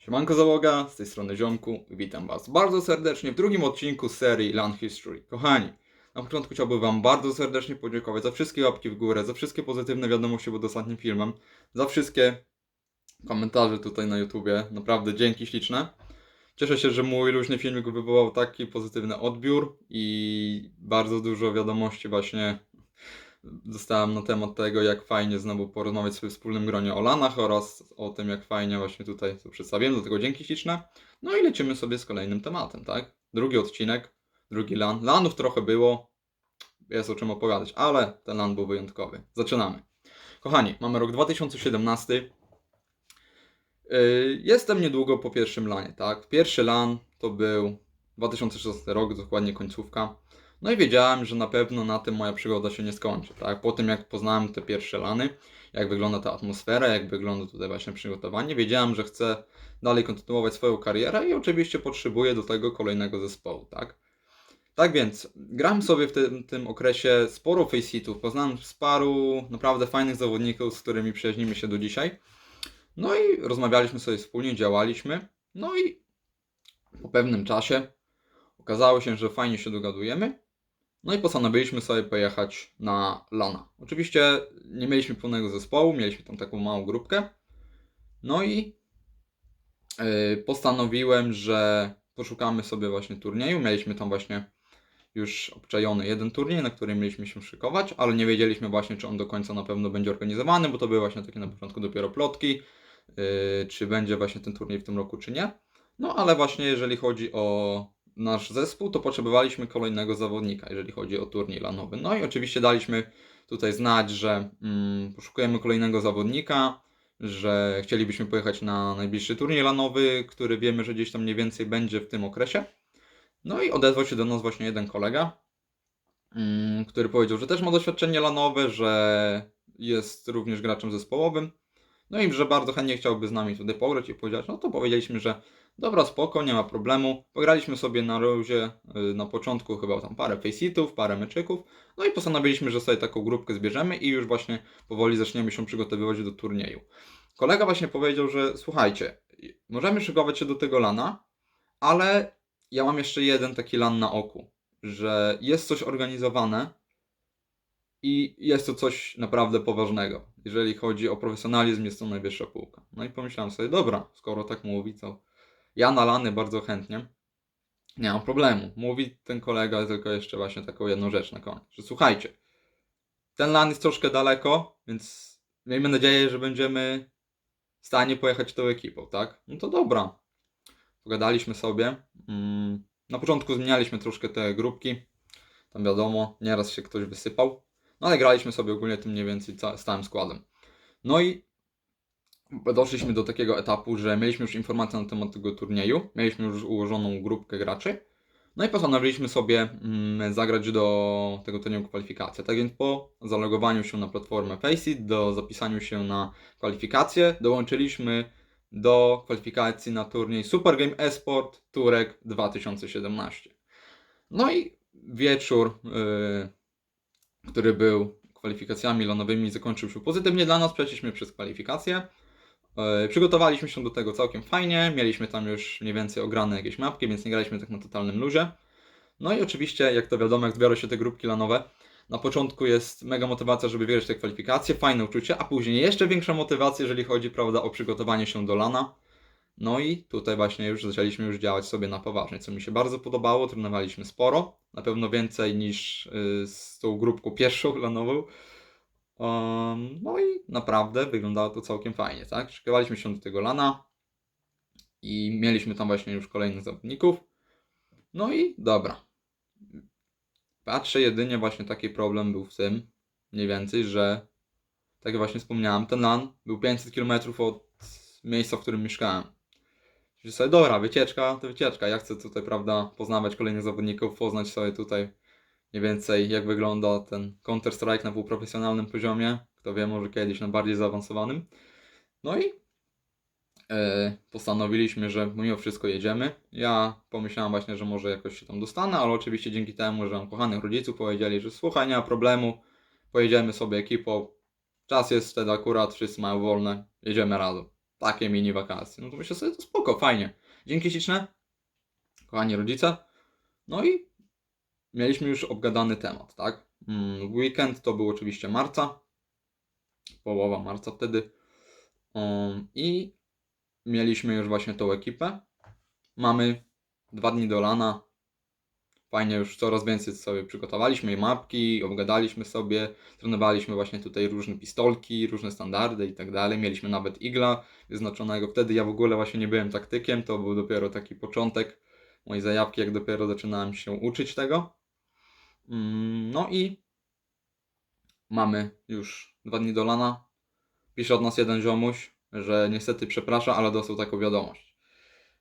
Siemanko załoga, z tej strony Ziomku, witam Was bardzo serdecznie w drugim odcinku serii Land History. Kochani, na początku chciałbym Wam bardzo serdecznie podziękować za wszystkie łapki w górę, za wszystkie pozytywne wiadomości pod ostatnim filmem, za wszystkie komentarze tutaj na YouTubie, naprawdę dzięki śliczne. Cieszę się, że mój luźny filmik wywołał taki pozytywny odbiór i bardzo dużo wiadomości właśnie dostałem na temat tego, jak fajnie znowu porozmawiać sobie w wspólnym gronie o lanach oraz o tym, jak fajnie właśnie tutaj to przedstawiłem. Do tego dzięki śliczne. No i lecimy sobie z kolejnym tematem, tak? Drugi odcinek, drugi lan. Lanów trochę było, jest o czym opowiadać, ale ten lan był wyjątkowy. Zaczynamy. Kochani, mamy rok 2017. Yy, Jestem niedługo po pierwszym lanie, tak? Pierwszy lan to był 2016 rok, dokładnie końcówka. No i wiedziałem, że na pewno na tym moja przygoda się nie skończy, tak? Po tym jak poznałem te pierwsze lany, jak wygląda ta atmosfera, jak wygląda tutaj właśnie przygotowanie, wiedziałem, że chcę dalej kontynuować swoją karierę i oczywiście potrzebuję do tego kolejnego zespołu, tak? Tak więc, gram sobie w tym, tym okresie sporo faceitów, poznałem z paru naprawdę fajnych zawodników, z którymi przyjaźnimy się do dzisiaj. No i rozmawialiśmy sobie wspólnie, działaliśmy. No i po pewnym czasie okazało się, że fajnie się dogadujemy. No i postanowiliśmy sobie pojechać na Lana. Oczywiście nie mieliśmy pełnego zespołu, mieliśmy tam taką małą grupkę. No i yy, postanowiłem, że poszukamy sobie właśnie turnieju. Mieliśmy tam właśnie już obczajony jeden turniej, na który mieliśmy się szykować, ale nie wiedzieliśmy właśnie, czy on do końca na pewno będzie organizowany, bo to były właśnie takie na początku dopiero plotki, yy, czy będzie właśnie ten turniej w tym roku, czy nie. No ale właśnie jeżeli chodzi o nasz zespół, to potrzebowaliśmy kolejnego zawodnika, jeżeli chodzi o turniej lanowy. No i oczywiście daliśmy tutaj znać, że mm, poszukujemy kolejnego zawodnika, że chcielibyśmy pojechać na najbliższy turniej lanowy, który wiemy, że gdzieś tam mniej więcej będzie w tym okresie. No i odezwał się do nas właśnie jeden kolega, mm, który powiedział, że też ma doświadczenie lanowe, że jest również graczem zespołowym. No i że bardzo chętnie chciałby z nami tutaj pograć i powiedzieć, no to powiedzieliśmy, że dobra, spoko, nie ma problemu. Pograliśmy sobie na luzie y, na początku chyba tam parę faceitów, parę meczyków. No i postanowiliśmy, że sobie taką grupkę zbierzemy i już właśnie powoli zaczniemy się przygotowywać do turnieju. Kolega właśnie powiedział, że słuchajcie, możemy szykować się do tego lana, ale ja mam jeszcze jeden taki lan na oku, że jest coś organizowane i jest to coś naprawdę poważnego. Jeżeli chodzi o profesjonalizm, jest to najwyższa półka. No i pomyślałem sobie, dobra, skoro tak mówi, to ja na lany bardzo chętnie. Nie mam problemu. Mówi ten kolega tylko jeszcze właśnie taką jedną rzecz na koniec, że słuchajcie, ten lan jest troszkę daleko, więc miejmy nadzieję, że będziemy w stanie pojechać tą ekipą, tak? No to dobra. Pogadaliśmy sobie. Mm, Na początku zmienialiśmy troszkę te grupki. Tam wiadomo, nieraz się ktoś wysypał. No ale graliśmy sobie ogólnie tym mniej więcej stałym składem. No i doszliśmy do takiego etapu, że mieliśmy już informacje na temat tego turnieju, mieliśmy już ułożoną grupkę graczy. No i postanowiliśmy sobie mm, zagrać do tego turnieju kwalifikacje. Tak więc po zalogowaniu się na platformę Faceit, do zapisaniu się na kwalifikacje, dołączyliśmy do kwalifikacji na turniej Super Game Esport Turek 2017. No i wieczór, yy, który był kwalifikacjami lanowymi, zakończył się pozytywnie dla nas. Przeszliśmy przez kwalifikacje. Yy, Przygotowaliśmy się do tego całkiem fajnie. Mieliśmy tam już mniej więcej ograne jakieś mapki, więc nie graliśmy tak na totalnym luzie. No i oczywiście, jak to wiadomo, jak zbiorą się te grupki lanowe, na początku jest mega motywacja, żeby wygrać te kwalifikacje, fajne uczucie, a później jeszcze większa motywacja, jeżeli chodzi prawda, o przygotowanie się do lana. No i tutaj właśnie już zaczęliśmy już działać sobie na poważnie, co mi się bardzo podobało, trenowaliśmy sporo, na pewno więcej niż y, z tą grupką pierwszą lanową. No i naprawdę wyglądało to całkiem fajnie, tak? Szykowaliśmy się do tego lana i mieliśmy tam właśnie już kolejnych zawodników. No i dobra. Patrzę jedynie właśnie taki problem był w tym, mniej więcej, że tak jak właśnie wspomniałem, ten LAN był 500 km od miejsca, w którym mieszkałem. Czyli sobie, dobra, wycieczka to wycieczka. Ja chcę tutaj, prawda, poznawać kolejnych zawodników, poznać sobie tutaj mniej więcej jak wygląda ten Counter-Strike na półprofesjonalnym poziomie. Kto wie, może kiedyś na bardziej zaawansowanym. No i e, postanowiliśmy, że mimo wszystko jedziemy. Ja pomyślałem właśnie, że może jakoś się tam dostanę, ale oczywiście dzięki temu, że mam kochanych rodziców powiedzieli, że słuchaj, nie ma problemu, pojedziemy sobie ekipą. Czas jest wtedy akurat, wszyscy mają wolne, jedziemy razem. takie mini wakacje. No to myślę sobie, to spoko, fajnie. Dzięki śliczne, kochani rodzice. No i mieliśmy już obgadany temat, tak? Mm, Weekend to był oczywiście marca, połowa marca wtedy. Um, I mieliśmy już właśnie tą ekipę. Mamy dwa dni do lana. Fajnie, już coraz więcej sobie przygotowaliśmy i mapki, obgadaliśmy sobie, trenowaliśmy właśnie tutaj różne pistolki, różne standardy i tak dalej. Mieliśmy nawet igla wyznaczonego. Wtedy ja w ogóle właśnie nie byłem taktykiem, to był dopiero taki początek mojej zajawki, jak dopiero zaczynałem się uczyć tego. Mm, No i mamy już dwa dni do lana. Pisze od nas jeden ziomuś, że niestety przeprasza, ale dostał taką wiadomość.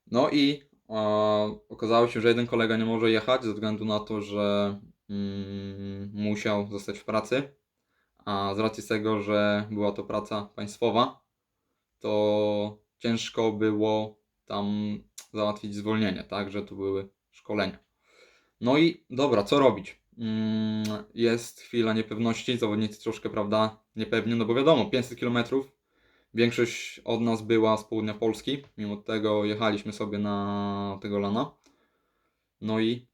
No i e, okazało się, że jeden kolega nie może jechać ze względu na to, że mm, musiał zostać w pracy, a z racji tego, że była to praca państwowa, to ciężko było tam załatwić zwolnienie, tak, że tu były szkolenia. No i dobra, co robić? Mm, Jest chwila niepewności, zawodnicy troszkę, prawda, niepewni, no bo wiadomo, 500 km, większość od nas była z południa Polski, mimo tego jechaliśmy sobie na tego lana. No i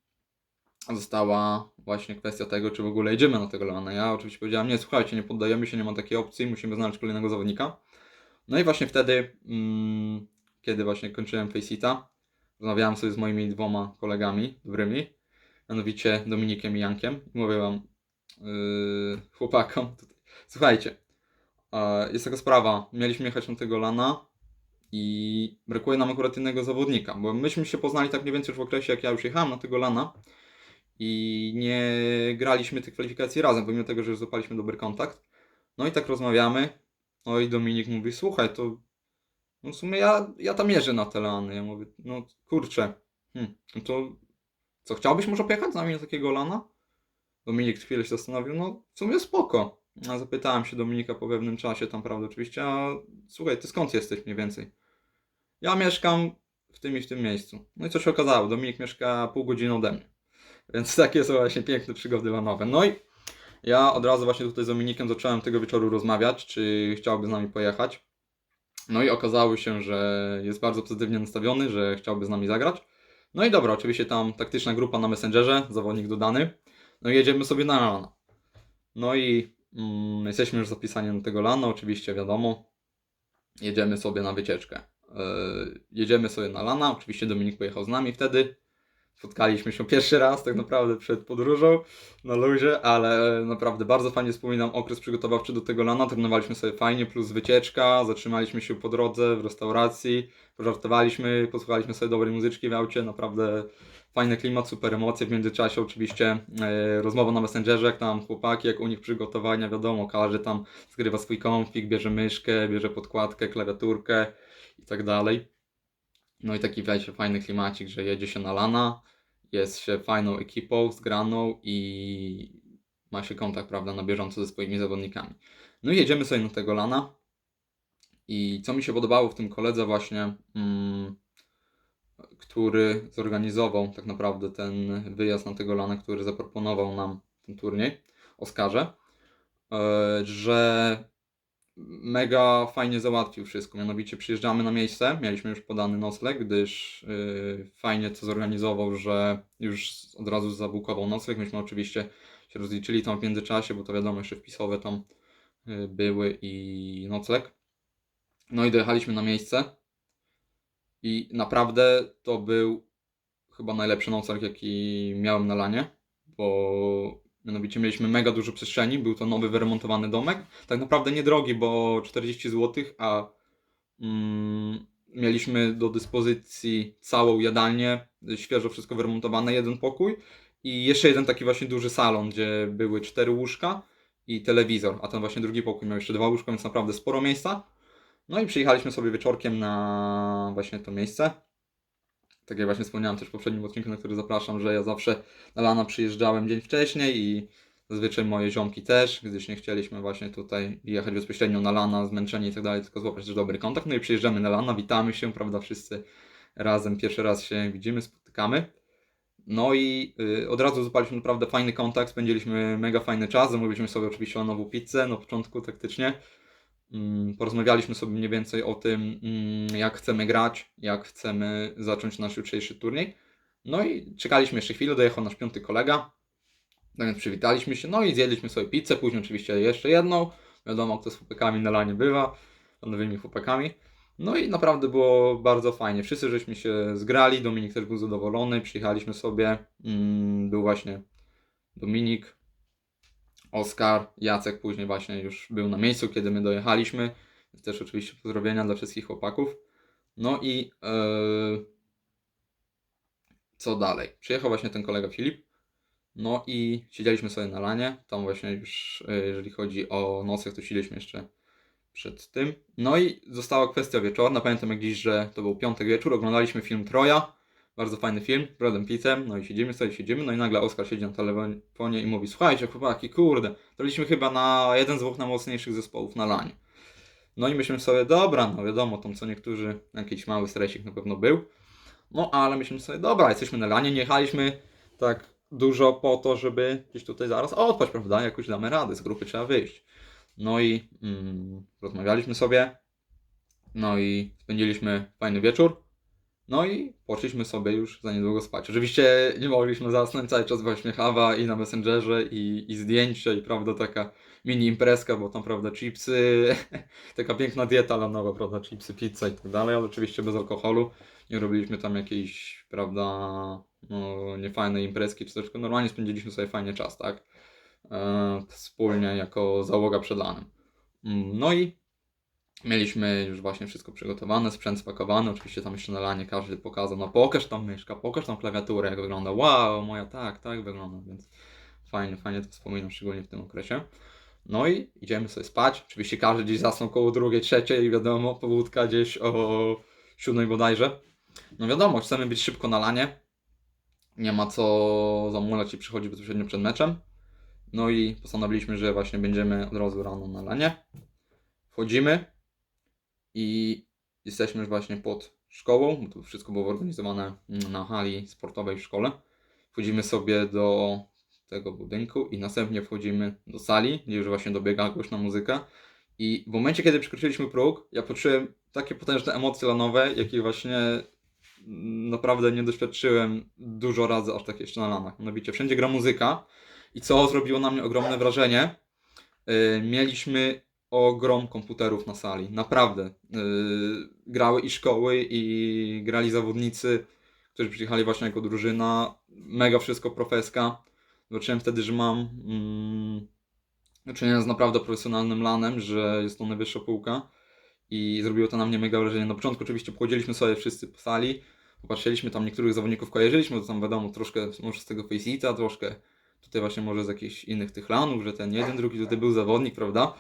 została właśnie kwestia tego, czy w ogóle jedziemy na tego lana. Ja oczywiście powiedziałem, nie, słuchajcie, nie poddajemy się, nie ma takiej opcji, musimy znaleźć kolejnego zawodnika. No i właśnie wtedy, mm, kiedy właśnie kończyłem Faceita, rozmawiałem sobie z moimi dwoma kolegami dobrymi, mianowicie Dominikiem i Jankiem. Mówię wam, yy, chłopakom, tutaj, słuchajcie, e, jest taka sprawa, mieliśmy jechać na tego lana i brakuje nam akurat innego zawodnika, bo myśmy się poznali tak mniej więcej już w okresie, jak ja już jechałem na tego lana i nie graliśmy tych kwalifikacji razem, pomimo tego, że już złapaliśmy dobry kontakt. No i tak rozmawiamy, no i Dominik mówi, słuchaj, to no w sumie ja, ja tam jeżdżę na te lany. Ja mówię, no kurczę, hmm, to co, chciałbyś może pojechać z nami na takiego lana? Dominik chwilę się zastanowił, no w sumie spoko. A zapytałem się Dominika po pewnym czasie tam, prawda, oczywiście, a słuchaj, ty skąd jesteś mniej więcej? Ja mieszkam w tym i w tym miejscu. No i co się okazało, Dominik mieszka pół godziny ode mnie. Więc takie są właśnie piękne przygody lanowe. No i ja od razu właśnie tutaj z Dominikiem zacząłem tego wieczoru rozmawiać, czy chciałby z nami pojechać. No i okazało się, że jest bardzo pozytywnie nastawiony, że chciałby z nami zagrać. No i dobra, oczywiście tam taktyczna grupa na Messengerze, zawodnik dodany. No i jedziemy sobie na lana. No i mm, jesteśmy już zapisani na tego lana, oczywiście wiadomo. Jedziemy sobie na wycieczkę. Yy, jedziemy sobie na lana, oczywiście Dominik pojechał z nami wtedy. Spotkaliśmy się pierwszy raz tak naprawdę przed podróżą na luzie, ale naprawdę bardzo fajnie wspominam okres przygotowawczy do tego lana. Trenowaliśmy sobie fajnie, plus wycieczka, zatrzymaliśmy się po drodze w restauracji, pożartowaliśmy, posłuchaliśmy sobie dobrej muzyczki w aucie, naprawdę fajny klimat, super emocje. W międzyczasie oczywiście e, rozmowa na Messengerze, jak tam chłopaki, jak u nich przygotowania, wiadomo, każdy tam zgrywa swój konfig, bierze myszkę, bierze podkładkę, klawiaturkę i tak dalej. No i taki wiecie, fajny klimacik, że jedzie się na lana, jest się fajną ekipą, zgraną i ma się kontakt, prawda, na bieżąco ze swoimi zawodnikami. No i jedziemy sobie na tego lana i co mi się podobało w tym koledze właśnie, mm, który zorganizował tak naprawdę ten wyjazd na tego lana, który zaproponował nam ten turniej, Oskarze, e, że mega fajnie załatwił wszystko. Mianowicie przyjeżdżamy na miejsce, mieliśmy już podany nocleg, gdyż yy, fajnie to zorganizował, że już od razu zabukował nocleg. Myśmy oczywiście się rozliczyli tam w międzyczasie, bo to wiadomo, jeszcze wpisowe tam yy, były i nocleg. No i dojechaliśmy na miejsce i naprawdę to był chyba najlepszy nocleg, jaki miałem na lanie, bo Mianowicie mieliśmy mega dużo przestrzeni, był to nowy, wyremontowany domek. Tak naprawdę niedrogi, bo 40 zł, a mm, mieliśmy do dyspozycji całą jadalnię, świeżo wszystko wyremontowane, jeden pokój i jeszcze jeden taki właśnie duży salon, gdzie były cztery łóżka i telewizor, a ten właśnie drugi pokój miał jeszcze dwa łóżka, więc naprawdę sporo miejsca. No i przyjechaliśmy sobie wieczorkiem na właśnie to miejsce. Tak jak właśnie wspomniałem też w poprzednim odcinku, na który zapraszam, że ja zawsze na lana przyjeżdżałem dzień wcześniej i zazwyczaj moje ziomki też, gdyż nie chcieliśmy właśnie tutaj jechać bezpośrednio na lana, zmęczeni i tak dalej, tylko złapać też dobry kontakt. No i przyjeżdżamy na lana, witamy się, prawda, wszyscy razem, pierwszy raz się widzimy, spotykamy. No i y, od razu złapaliśmy naprawdę fajny kontakt, spędziliśmy mega fajny czas, zamówiliśmy sobie oczywiście nową pizzę na początku taktycznie. Mm, Porozmawialiśmy sobie mniej więcej o tym, mm, jak chcemy grać, jak chcemy zacząć nasz jutrzejszy turniej. No i czekaliśmy jeszcze chwilę, dojechał nasz piąty kolega. No więc przywitaliśmy się, no i zjedliśmy sobie pizzę, później oczywiście jeszcze jedną. Wiadomo, kto z chłopakami na lanie bywa, nowymi chłopakami. No i naprawdę było bardzo fajnie. Wszyscy żeśmy się zgrali, Dominik też był zadowolony, przyjechaliśmy sobie. Mm, Był właśnie Dominik, Oskar, Jacek później właśnie już był na miejscu, kiedy my dojechaliśmy. Też oczywiście pozdrowienia dla wszystkich chłopaków. No i e, co dalej? Przyjechał właśnie ten kolega Filip. No i siedzieliśmy sobie na lanie. Tam właśnie już, e, jeżeli chodzi o nocach, to siedzieliśmy jeszcze przed tym. No i została kwestia wieczorna. Pamiętam jak dziś, że to był piątek wieczór. Oglądaliśmy film Troja. Bardzo fajny film, z Bradem Pittem. No i siedzimy sobie, siedzimy. No i nagle Oskar siedzi na telefonie i mówi: Słuchajcie, chłopaki, kurde, trafiliśmy chyba na jeden z dwóch najmocniejszych zespołów na lanie. No i myślimy sobie, dobra, no wiadomo, tam co niektórzy, jakiś mały stresik na pewno był. No ale myślimy sobie, dobra, jesteśmy na lanie, nie jechaliśmy tak dużo po to, żeby gdzieś tutaj zaraz odpaść, prawda? Jakoś damy radę, z grupy trzeba wyjść. No i mm, rozmawialiśmy sobie. No i spędziliśmy fajny wieczór. No i poszliśmy sobie już za niedługo spać. Oczywiście nie mogliśmy zasnąć, cały czas właśnie chawa i na Messengerze i, i zdjęcia i prawda taka mini imprezka, bo tam prawda chipsy, taka piękna dieta lanowa, prawda, chipsy, pizza i tak dalej, ale oczywiście bez alkoholu. Nie robiliśmy tam jakiejś, prawda, no, niefajnej imprezki czy coś, tylko normalnie spędziliśmy sobie fajnie czas, tak? E, wspólnie jako załoga przed lanem. Mm, No i mieliśmy już właśnie wszystko przygotowane, sprzęt spakowany, oczywiście tam jeszcze na lanie każdy pokazał, no pokaż tam myszka, pokaż tam klawiaturę, jak wygląda, wow, moja tak, tak wygląda, więc fajnie, fajnie to wspominam, szczególnie w tym okresie. No i idziemy sobie spać, oczywiście każdy gdzieś zasnął koło drugiej, trzeciej, wiadomo, powódka gdzieś o siódmej bodajże. No wiadomo, chcemy być szybko na lanie, nie ma co zamulać i przychodzić bezpośrednio przed meczem. No i postanowiliśmy, że właśnie będziemy od razu rano na lanie. Wchodzimy i jesteśmy już właśnie pod szkołą, bo to wszystko było organizowane na hali sportowej w szkole. Wchodzimy sobie do tego budynku i następnie wchodzimy do sali, gdzie już właśnie dobiega głośna muzyka. I w momencie, kiedy przekroczyliśmy próg, ja poczułem takie potężne emocje lanowe, jakich właśnie naprawdę nie doświadczyłem dużo razy aż tak jeszcze na lanach. Mianowicie wszędzie gra muzyka i co zrobiło na mnie ogromne wrażenie, yy, mieliśmy ogrom komputerów na sali. Naprawdę. Yy, grały i szkoły, i grali zawodnicy, którzy przyjechali właśnie jako drużyna. Mega wszystko profeska. Zobaczyłem wtedy, że mam mm, do czynienia z naprawdę profesjonalnym lanem, że jest to najwyższa półka. I zrobiło to na mnie mega wrażenie. Na początku oczywiście pochodziliśmy sobie wszyscy po sali, popatrzyliśmy tam niektórych zawodników kojarzyliśmy, to tam wiadomo troszkę może z tego Faceita, troszkę tutaj właśnie może z jakichś innych tych lanów, że ten jeden, drugi tutaj był zawodnik, prawda?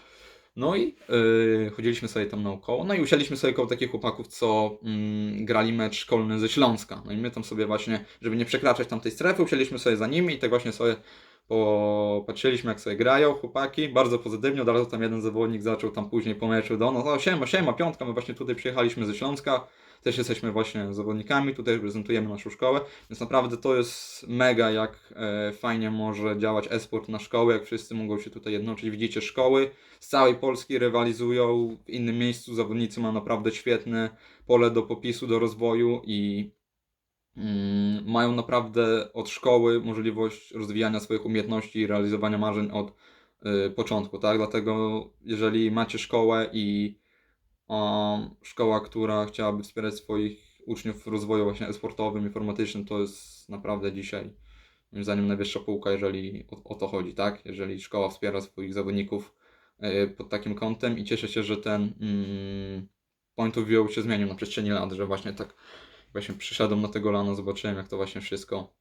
No i yy, chodziliśmy sobie tam naokoło, no i usiedliśmy sobie koło takich chłopaków, co mm, grali mecz szkolny ze Śląska. No i my tam sobie właśnie, żeby nie przekraczać tamtej strefy, usiedliśmy sobie za nimi i tak właśnie sobie popatrzyliśmy jak sobie grają chłopaki, bardzo pozytywnie, od razu tam jeden zawodnik zaczął tam później po meczu do nas, o siema, siema, piątka, my właśnie tutaj przyjechaliśmy ze Śląska, też jesteśmy właśnie zawodnikami, tutaj reprezentujemy naszą szkołę, więc naprawdę to jest mega, jak e, fajnie może działać e-sport na szkoły, jak wszyscy mogą się tutaj jednoczyć. Widzicie, szkoły z całej Polski rywalizują, w innym miejscu zawodnicy mają naprawdę świetne pole do popisu, do rozwoju i mm, mają naprawdę od szkoły możliwość rozwijania swoich umiejętności i realizowania marzeń od y, początku, tak? Dlatego jeżeli macie szkołę i szkoła, która chciałaby wspierać swoich uczniów w rozwoju właśnie e-sportowym, informatycznym, to jest naprawdę dzisiaj moim zdaniem najwyższa półka, jeżeli o, o to chodzi, tak? Jeżeli szkoła wspiera swoich zawodników y, pod takim kątem i cieszę się, że ten mm, point of view się zmienił na przestrzeni lat, że właśnie tak właśnie przyszedłem na tego lano, zobaczyłem jak to właśnie wszystko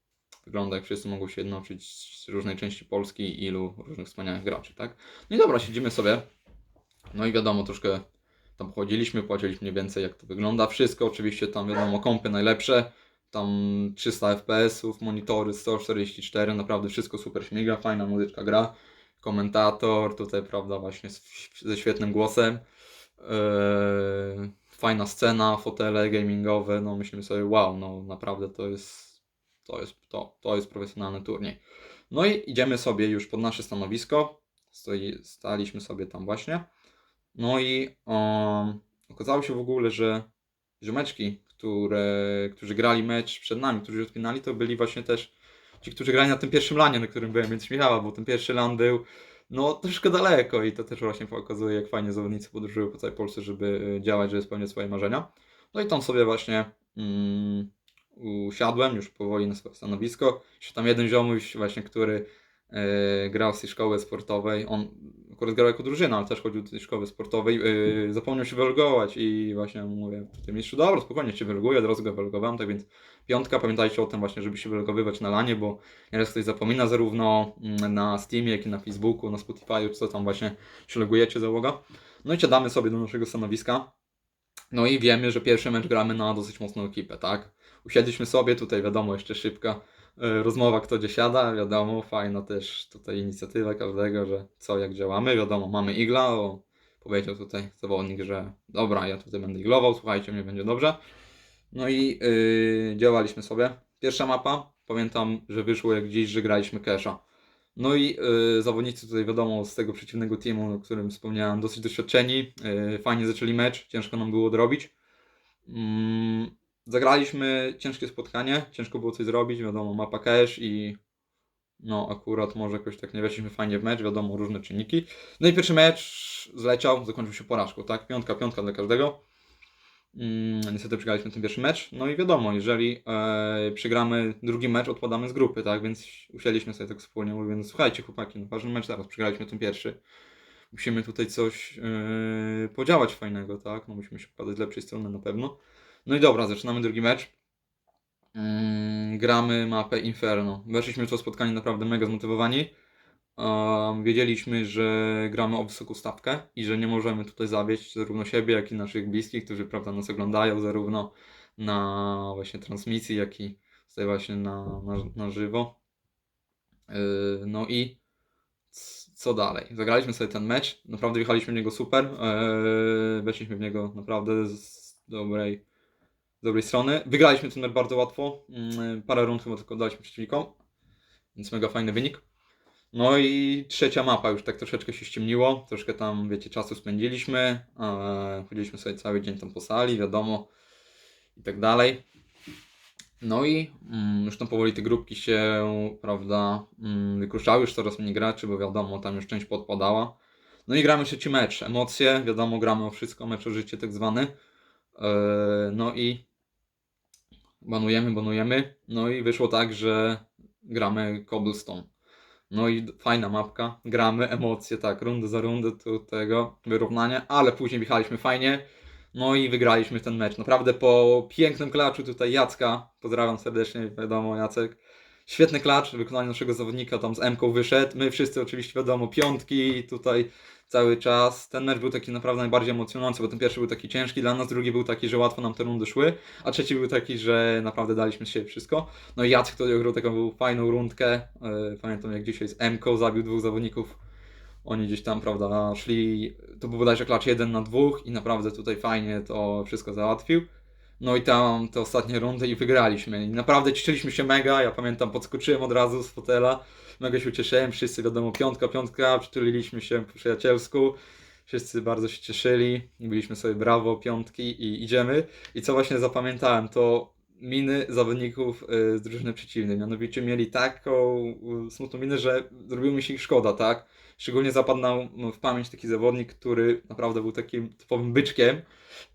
wygląda, jak wszyscy mogą się jednoczyć z różnej części Polski i ilu różnych wspaniałych graczy, tak? No i dobra, siedzimy sobie, no i wiadomo, troszkę tam chodziliśmy, płaciliśmy mniej więcej jak to wygląda, wszystko oczywiście tam wiadomo, kompy najlepsze, tam 300 FPS-ów, monitory 144, naprawdę wszystko super śmiga, fajna muzyczka gra, komentator tutaj, prawda, właśnie z, ze świetnym głosem, Eee, fajna scena, fotele gamingowe, no myślimy sobie, wow, no naprawdę to jest, to jest, to, to jest profesjonalny turniej. No i idziemy sobie już pod nasze stanowisko, Stoi, staliśmy sobie tam właśnie No i um, okazało się w ogóle, że ziomeczki, które, którzy grali mecz przed nami, którzy odpinali, to byli właśnie też ci, którzy grali na tym pierwszym lanie, na którym byłem, więc śmiechała, bo ten pierwszy lan był no troszkę daleko i to też właśnie pokazuje, jak fajnie zawodnicy podróżują po całej Polsce, żeby y, działać, żeby spełniać swoje marzenia. No i tam sobie właśnie mm, usiadłem już powoli na swoje stanowisko. Jeszcze tam jeden ziomuś właśnie, który e, grał z tej szkoły sportowej, on akurat grał jako drużyna, ale też chodził do tej szkoły sportowej, e, zapomniał się wylogować i właśnie mówię tym mistrzu, dobra, spokojnie się wyloguję, od razu go wylogowałem, tak więc piątka, pamiętajcie o tym właśnie, żeby się wylogowywać na lanie, bo nieraz ktoś zapomina zarówno mm, na Steamie, jak i na Facebooku, na Spotify, czy co tam właśnie się logujecie załoga. No i siadamy sobie do naszego stanowiska, no i wiemy, że pierwszy mecz gramy na dosyć mocną ekipę, tak? Usiedliśmy sobie, tutaj wiadomo, jeszcze szybka rozmowa, kto gdzie siada, wiadomo, fajna też tutaj inicjatywa każdego, że co, jak działamy, wiadomo, mamy igla, o, powiedział tutaj zawodnik, że dobra, ja tutaj będę iglował, słuchajcie, mnie będzie dobrze. No i yy, działaliśmy sobie. Pierwsza mapa, pamiętam, że wyszło jak gdzieś, że graliśmy Kesha. No i yy, zawodnicy tutaj wiadomo z tego przeciwnego teamu, o którym wspomniałem, dosyć doświadczeni, yy, fajnie zaczęli mecz, ciężko nam było odrobić. Mm, zagraliśmy ciężkie spotkanie, ciężko było coś zrobić, wiadomo, mapa cash i no akurat może jakoś tak nie weszliśmy fajnie w mecz, wiadomo, różne czynniki. No i pierwszy mecz zleciał, zakończył się porażką, tak? Piątka, piątka dla każdego. Mm, niestety przegraliśmy ten pierwszy mecz. No i wiadomo, jeżeli e, przegramy drugi mecz, odpadamy z grupy, tak? Więc usiedliśmy sobie tak wspólnie, mówiąc, słuchajcie chłopaki, no ważny mecz teraz, przegraliśmy ten pierwszy. Musimy tutaj coś e, podziałać fajnego, tak? No musimy się pokazać z lepszej strony na pewno. No i dobra, zaczynamy drugi mecz. Mm, gramy mapę Inferno. Weszliśmy w to spotkanie naprawdę mega zmotywowani. Um, wiedzieliśmy, że gramy o wysoką stawkę i że nie możemy tutaj zawieść zarówno siebie, jak i naszych bliskich, którzy prawda, nas oglądają, zarówno na właśnie transmisji, jak i tutaj właśnie na, na, na żywo. Yy, no i co dalej? Zagraliśmy sobie ten mecz, naprawdę wjechaliśmy w niego super, yy, weszliśmy w niego naprawdę z dobrej, dobrej strony. Wygraliśmy ten mecz bardzo łatwo, yy, parę rund chyba tylko daliśmy przeciwnikom, więc mega fajny wynik. No i trzecia mapa już tak troszeczkę się ściemniło, troszkę tam, wiecie, czasu spędziliśmy, chodziliśmy sobie cały dzień tam po sali, wiadomo, i tak dalej. No i mm, już tam powoli te grupki się, prawda, mm, wykruszały, już coraz mniej graczy, bo wiadomo, tam już część podpadała. No i gramy trzeci mecz, emocje, wiadomo, gramy o wszystko, mecz o życie tak zwany. E, no i banujemy, banujemy, no i wyszło tak, że gramy Cobblestone. No i fajna mapka, gramy, emocje, tak, rundę za rundę tu tego, wyrównanie, ale później wjechaliśmy fajnie, no i wygraliśmy ten mecz. Naprawdę po pięknym klaczu tutaj Jacka, pozdrawiam serdecznie, wiadomo Jacek, świetny klacz, wykonanie naszego zawodnika tam z M-ką wyszedł, my wszyscy oczywiście wiadomo, piątki tutaj cały czas. Ten mecz był taki naprawdę najbardziej emocjonujący, bo ten pierwszy był taki ciężki dla nas, drugi był taki, że łatwo nam te rundy szły, a trzeci był taki, że naprawdę daliśmy z siebie wszystko. No i Jacek tutaj grał taką fajną rundkę. Yy, Pamiętam jak dzisiaj z M-ką zabił dwóch zawodników. Oni gdzieś tam, prawda, szli. To był bodajże klacz jeden na dwóch i naprawdę tutaj fajnie to wszystko załatwił. No i tam te ostatnie rundy i wygraliśmy. I naprawdę cieszyliśmy się mega. Ja pamiętam, podskoczyłem od razu z fotela. Mega się ucieszyłem. Wszyscy wiadomo, piątka, piątka. Przytuliliśmy się po przyjacielsku. Wszyscy bardzo się cieszyli. Byliśmy sobie brawo, piątki i idziemy. I co właśnie zapamiętałem, to miny zawodników y, z drużyny przeciwnej. Mianowicie mieli taką y, smutną minę, że zrobiło mi się ich szkoda, tak? Szczególnie zapadł nam w pamięć taki zawodnik, który naprawdę był takim typowym byczkiem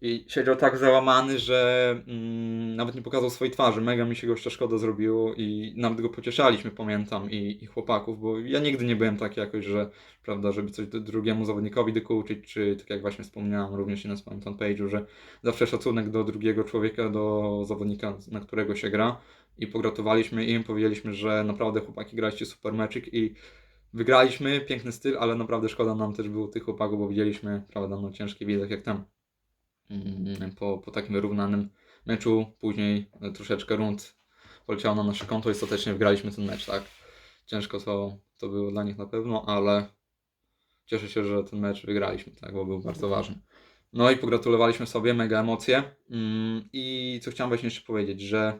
i siedział tak załamany, że mm, nawet nie pokazał swojej twarzy. Mega mi się gościa szkoda zrobiło i nawet go pocieszaliśmy, pamiętam, i, i chłopaków, bo ja nigdy nie byłem taki jakoś, że prawda, żeby coś drugiemu zawodnikowi dokuczyć, czy tak jak właśnie wspomniałem również na swoim fanpage'u, że zawsze szacunek do drugiego człowieka, do zawodnika, na którego się gra i pogratulowaliśmy im, powiedzieliśmy, że naprawdę chłopaki graliście super meczyk i wygraliśmy, piękny styl, ale naprawdę szkoda nam też było tych chłopaków, bo widzieliśmy, prawda, no ciężki widok jak tam mm, po, po takim wyrównanym meczu, później e, troszeczkę rund poleciało na nasze konto i ostatecznie wygraliśmy ten mecz, tak. Ciężko to, to było dla nich na pewno, ale cieszę się, że ten mecz wygraliśmy, tak, bo był bardzo ważny. No i pogratulowaliśmy sobie, mega emocje. Mm, I co chciałem właśnie jeszcze powiedzieć, że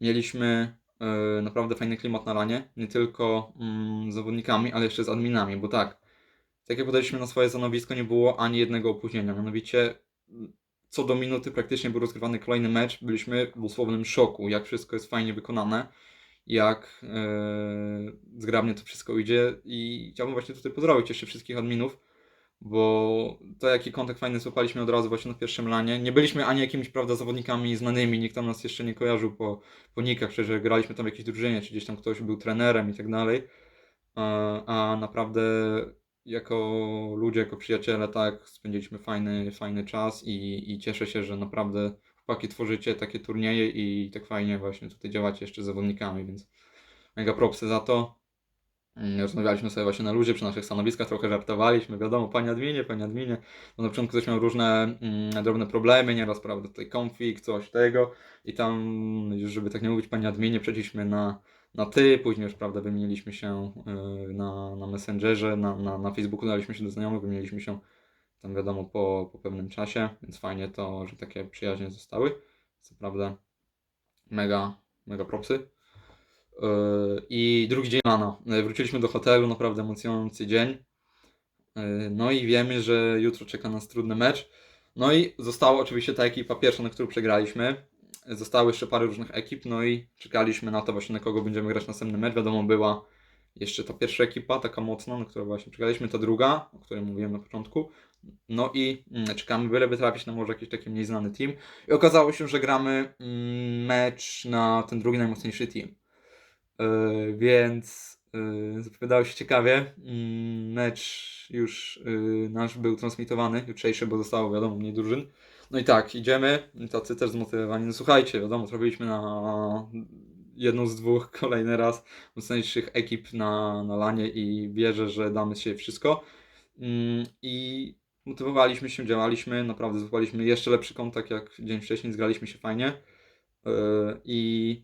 mieliśmy naprawdę fajny klimat na lanie, nie tylko mm, z zawodnikami, ale jeszcze z adminami, bo tak, tak jak podaliśmy na swoje stanowisko, nie było ani jednego opóźnienia. Mianowicie m, co do minuty praktycznie był rozgrywany kolejny mecz. Byliśmy w dosłownym szoku, jak wszystko jest fajnie wykonane, jak e, zgrabnie to wszystko idzie i chciałbym właśnie tutaj pozdrowić jeszcze wszystkich adminów, bo to jaki kontakt fajny złapaliśmy od razu właśnie na pierwszym lanie. Nie byliśmy ani jakimiś, prawda, zawodnikami znanymi, nikt tam nas jeszcze nie kojarzył po, po nikach, że graliśmy tam w jakiejś drużynie, czy gdzieś tam ktoś był trenerem i tak dalej. A, a naprawdę jako ludzie, jako przyjaciele, tak, spędziliśmy fajny, fajny czas i, i cieszę się, że naprawdę chłopaki tworzycie takie turnieje i tak fajnie właśnie tutaj działacie jeszcze z zawodnikami, więc mega propsy za to. Mm, Rozmawialiśmy sobie właśnie na ludzie przy naszych stanowiskach, trochę żartowaliśmy, wiadomo, panie adminie, panie adminie, bo na początku ktoś miał różne mm, drobne problemy, nieraz, prawda, tutaj konfig, coś tego. I tam, już żeby tak nie mówić, panie adminie, przeszliśmy na, na ty, później już, prawda, wymieniliśmy się y, na, na Messengerze, na, na, na Facebooku daliśmy się do znajomych, wymieniliśmy się tam, wiadomo, po, po pewnym czasie, więc fajnie to, że takie przyjaźnie zostały, co prawda mega, mega propsy. I drugi dzień rano. Yy, Wróciliśmy do hotelu, naprawdę emocjonujący dzień. Yy, No i wiemy, że jutro czeka nas trudny mecz. No i została oczywiście ta ekipa pierwsza, na którą przegraliśmy. Zostały jeszcze parę różnych ekip, no i czekaliśmy na to właśnie, na kogo będziemy grać następny mecz. Wiadomo, była jeszcze ta pierwsza ekipa, taka mocna, na którą właśnie czekaliśmy, ta druga, o której mówiłem na początku. No i mm, czekamy, byleby trafić na może jakiś taki mniej znany team. I okazało się, że gramy mm, mecz na ten drugi najmocniejszy team. Yy, więc yy, zapowiadało się ciekawie. Mm, Mecz już yy, nasz był transmitowany, jutrzejszy, bo zostało wiadomo mniej drużyn. No i tak, idziemy, tacy też zmotywowani. No słuchajcie, wiadomo, trafiliśmy na jedną z dwóch kolejny raz mocniejszych ekip na, na lanie i wierzę, że damy się wszystko. Mm, I motywowaliśmy się, działaliśmy, naprawdę złapaliśmy jeszcze lepszy kontakt jak dzień wcześniej, zgraliśmy się fajnie. I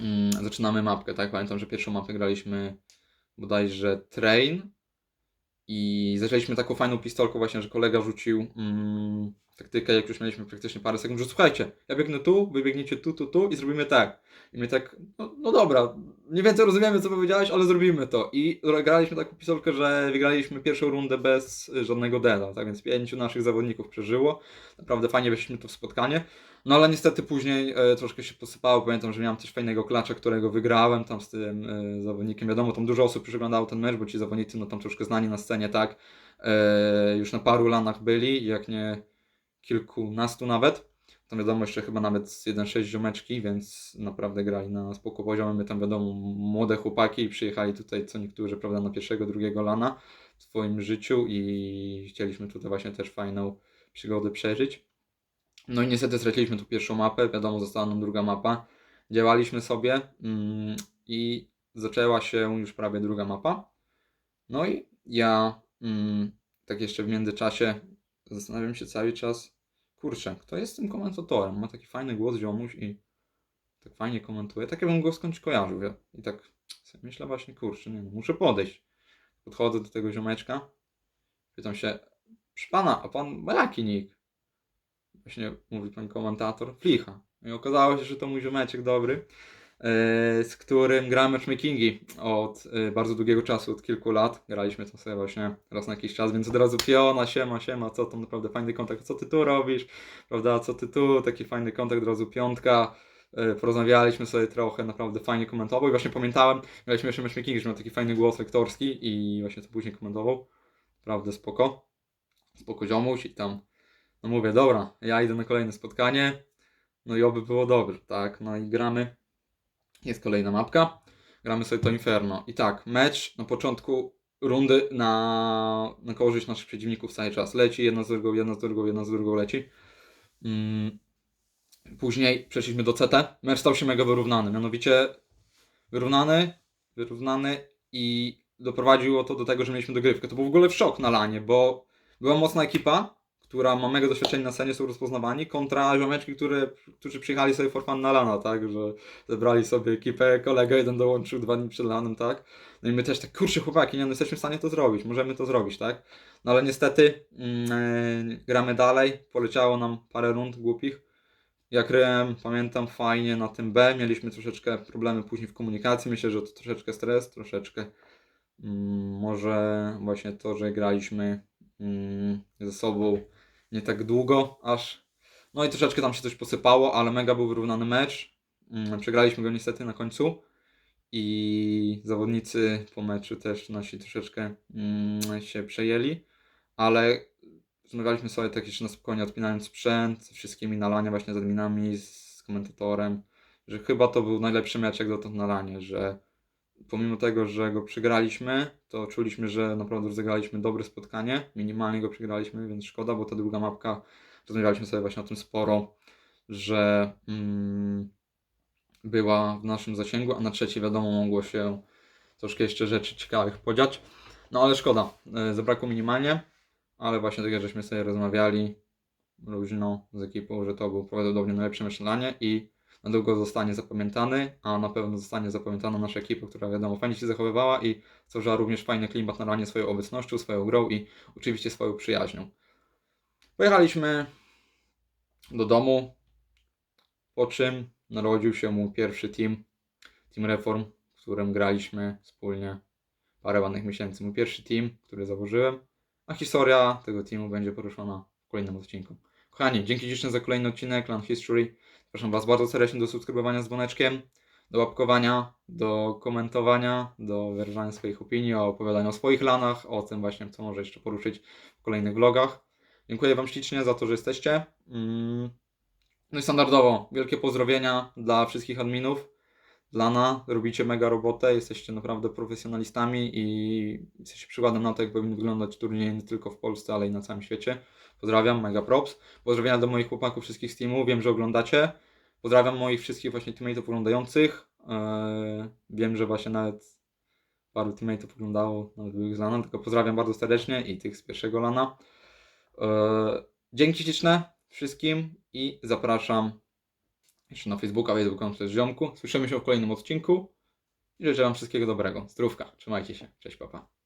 Mm, zaczynamy mapkę, tak? Pamiętam, że pierwszą mapę graliśmy bodajże Train i zaczęliśmy taką fajną pistolką właśnie, że kolega rzucił mm, taktykę, jak już mieliśmy praktycznie parę sekund, że słuchajcie, ja biegnę tu, wy biegniecie tu, tu, tu i zrobimy tak. I my tak, no, no dobra, mniej więcej rozumiemy, co powiedziałeś, ale zrobimy to. I graliśmy taką pistolkę, że wygraliśmy pierwszą rundę bez y, żadnego dela, tak więc pięciu naszych zawodników przeżyło. Naprawdę fajnie weszliśmy to w spotkanie. No ale niestety później e, troszkę się posypało. Pamiętam, że miałem też fajnego klacza, którego wygrałem tam z tym e, zawodnikiem. Wiadomo, tam dużo osób przyglądało ten mecz, bo ci zawodnicy no tam troszkę znani na scenie, tak. E, już na paru lanach byli, jak nie kilkunastu nawet. Tam wiadomo, jeszcze chyba nawet z 1-6 ziomeczki, więc naprawdę grali na spoko poziomie. My tam wiadomo, młode chłopaki przyjechali tutaj co niektórzy, prawda, na pierwszego, drugiego lana w swoim życiu i chcieliśmy tutaj właśnie też fajną przygodę przeżyć. No i niestety straciliśmy tu pierwszą mapę, wiadomo, została nam druga mapa. Działaliśmy sobie mm, i zaczęła się już prawie druga mapa. No i ja mm, tak jeszcze w międzyczasie zastanawiam się cały czas, kurczę, kto jest tym komentatorem? Ma taki fajny głos ziomuś i tak fajnie komentuje. Tak jakbym go skądś kojarzył, wie? I tak sobie myślę właśnie, kurczę, nie no, muszę podejść. Podchodzę do tego ziomeczka, pytam się, proszę pana, a pan ma jaki nick? Właśnie mówi pan komentator, Flicha. I okazało się, że to mój ziomeczek dobry, yy, z którym grałem matchmakingi od yy, bardzo długiego czasu, od kilku lat. Graliśmy to sobie właśnie raz na jakiś czas, więc od razu piona, siema, siema, co tam naprawdę fajny kontakt, co ty tu robisz, prawda, co ty tu, taki fajny kontakt, od razu piątka. Yy, Porozmawialiśmy sobie trochę, naprawdę fajnie komentował i właśnie pamiętałem, graliśmy jeszcze matchmakingi, że miał taki fajny głos lektorski i właśnie to później komentował. Naprawdę spoko. Spoko ziomuś i tam no mówię, dobra, ja idę na kolejne spotkanie, no i oby było dobrze, tak, no i gramy, jest kolejna mapka, gramy sobie to Inferno. I tak, mecz na początku rundy na, na korzyść naszych przeciwników cały czas, leci. Jedna z drugą, jedna z drugą, jedna z drugą leci, mm. później przeszliśmy do CT, mecz stał się mega wyrównany, mianowicie wyrównany, wyrównany i doprowadziło to do tego, że mieliśmy dogrywkę, to był w ogóle szok na lanie, bo była mocna ekipa, która ma mega doświadczenie na scenie, są rozpoznawani, kontra ziomeczki, które, którzy przyjechali sobie for fun na lana, tak, że zebrali sobie ekipę, kolega jeden dołączył dwa dni przed lanem, tak, no i my też tak, kurczę chłopaki, nie, no jesteśmy w stanie to zrobić, możemy to zrobić, tak, no ale niestety e, gramy dalej, poleciało nam parę rund głupich, jak ryłem, pamiętam fajnie na tym B, mieliśmy troszeczkę problemy później w komunikacji, myślę, że to troszeczkę stres, troszeczkę Mm, Może właśnie to, że graliśmy mm, ze sobą nie tak długo aż. No i troszeczkę tam się coś posypało, ale mega był wyrównany mecz. Mm, Przegraliśmy go niestety na końcu. I zawodnicy po meczu też nasi troszeczkę mm, się przejęli, ale rozmawialiśmy sobie tak jeszcze na spokojnie, odpinając sprzęt, ze wszystkimi na lanie, właśnie z adminami, z komentatorem, że chyba to był najlepszy mecz jak dotąd na lanie, że pomimo tego, że go przegraliśmy, to czuliśmy, że naprawdę rozegraliśmy dobre spotkanie, minimalnie go przegraliśmy, więc szkoda, bo ta druga mapka, rozmawialiśmy sobie właśnie o tym sporo, że mm, była w naszym zasięgu, a na trzeciej wiadomo mogło się troszkę jeszcze rzeczy ciekawych podziać. No ale szkoda, e, zabrakło minimalnie, ale właśnie tak jak żeśmy sobie rozmawiali luźno z ekipą, że to był prawdopodobnie najlepsze lanie i na długo zostanie zapamiętany, a na pewno zostanie zapamiętana nasza ekipa, która wiadomo fajnie się zachowywała i stworzyła również fajny klimat na lanie swoją obecnością, swoją grą i oczywiście swoją przyjaźnią. Pojechaliśmy do domu, po czym narodził się mój pierwszy team, Team Reform, w którym graliśmy wspólnie parę ładnych miesięcy. Mój pierwszy team, który założyłem, a historia tego teamu będzie poruszona w kolejnym odcinku. Kochani, dzięki śliczne za kolejny odcinek Land History. Zapraszam Was bardzo serdecznie do subskrybowania z dzwoneczkiem, do łapkowania, do komentowania, do wyrażania swoich opinii, o opowiadaniu o swoich lanach, o tym właśnie, co może jeszcze poruszyć w kolejnych vlogach. Dziękuję Wam ślicznie za to, że jesteście. Mm. No i standardowo, wielkie pozdrowienia dla wszystkich adminów. Lana, robicie mega robotę, jesteście naprawdę profesjonalistami i jesteście przykładem na to, jak powinien wyglądać turniej nie tylko w Polsce, ale i na całym świecie. Pozdrawiam, mega props. Pozdrowienia do moich chłopaków wszystkich z teamu, wiem, że oglądacie. Pozdrawiam moich wszystkich właśnie teammateów oglądających. Eee, wiem, że właśnie nawet paru teammateów oglądało, nawet byłych z Lana, tylko pozdrawiam bardzo serdecznie i tych z pierwszego Lana. Eee, dzięki śliczne wszystkim i zapraszam jeszcze na Facebooka, Facebooka przez ziomku. Słyszymy się w kolejnym odcinku i życzę Wam wszystkiego dobrego. Zdrówka, trzymajcie się. Cześć, papa.